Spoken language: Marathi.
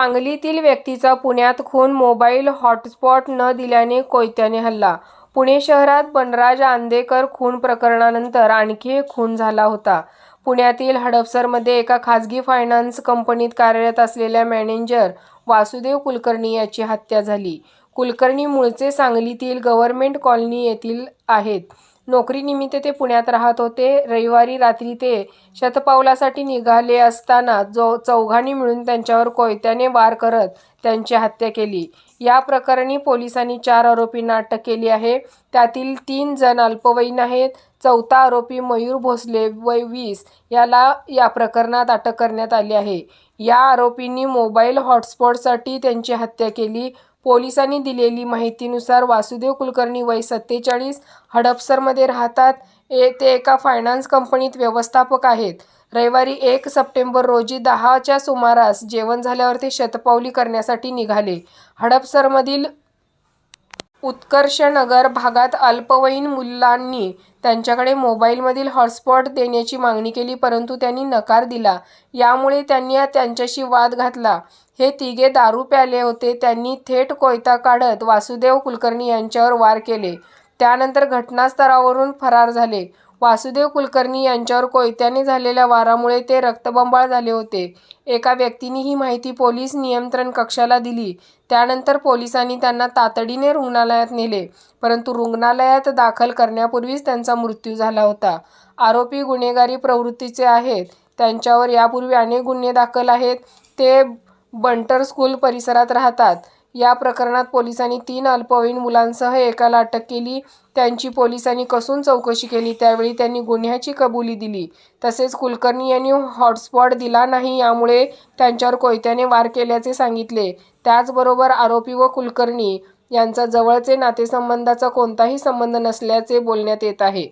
सांगलीतील व्यक्तीचा पुण्यात खून मोबाईल हॉटस्पॉट न दिल्याने कोयत्याने हल्ला. पुणे शहरात बनराज आंदेकर खून प्रकरणानंतर आणखी एक खून झाला होता. पुण्यातील हडपसरमध्ये एका खाजगी फायनान्स कंपनीत कार्यरत असलेल्या मॅनेजर वासुदेव कुलकर्णी याची हत्या झाली. कुलकर्णी मूळचे सांगलीतील गव्हर्नमेंट कॉलनी येथील आहेत. नोकरीनिमित्त ते पुण्यात राहत होते. रविवारी रात्री ते शतपावलासाठी निघाले असताना जो चौघांनी मिळून त्यांच्यावर कोयत्याने वार करत त्यांची हत्या केली. या प्रकरणी पोलिसांनी चार आरोपींना अटक केली आहे. त्यातील तीन जण अल्पवयीन आहेत. चौथा आरोपी मयूर भोसले वय वीस याला या प्रकरणात अटक करण्यात आली आहे. या आरोपींनी मोबाईल हॉटस्पॉटसाठी त्यांची हत्या केली. पोलिसांनी दिलेली माहितीनुसार वासुदेव कुलकर्णी वय सत्तेचाळीस हडपसरमध्ये राहतात. ए ते एका फायनान्स कंपनीत व्यवस्थापक आहेत. रविवारी एक सप्टेंबर रोजी दहाच्या सुमारास जेवण झाल्यावर ते शतपावली करण्यासाठी निघाले. हडपसरमधील उत्कर्षनगर भागात अल्पवयीन मुलांनी त्यांच्याकडे मोबाईलमधील हॉटस्पॉट देण्याची मागणी केली परंतु त्यांनी नकार दिला. यामुळे त्यांनी त्यांच्याशी वाद घातला. हे तिघे दारू प्याले होते. त्यांनी थेट कोयता काढत वासुदेव कुलकर्णी यांच्यावर वार केले. त्यानंतर घटनास्थळावरून फरार झाले. वासुदेव कुलकर्णी यांच्यावर कोयत्याने झालेल्या वारामुळे ते रक्तबंबाळ झाले होते. एका व्यक्तीने ही माहिती पोलीस नियंत्रण कक्षाला दिली. त्यानंतर पोलिसांनी त्यांना तातडीने रुग्णालयात नेले. परंतु रुग्णालयात दाखल करण्यापूर्वीच त्यांचा मृत्यू झाला होता. आरोपी गुन्हेगारी प्रवृत्तीचे आहेत. त्यांच्यावर यापूर्वी अनेक गुन्हे दाखल आहेत. ते बंटर स्कूल परिसरात राहतात. या प्रकरणात पोलिसांनी तीन अल्पवयीन मुलांसह एकाला अटक केली. त्यांची पोलिसांनी कसून चौकशी केली. त्यावेळी त्यांनी गुन्ह्याची कबुली दिली. तसेच कुलकर्णी यांनी हॉटस्पॉट दिला नाही यामुळे त्यांच्यावर कोयत्याने वार केल्याचे सांगितले. त्याचबरोबर आरोपी व कुलकर्णी यांचा जवळचे नातेसंबंधाचा कोणताही संबंध नसल्याचे बोलण्यात येत आहे.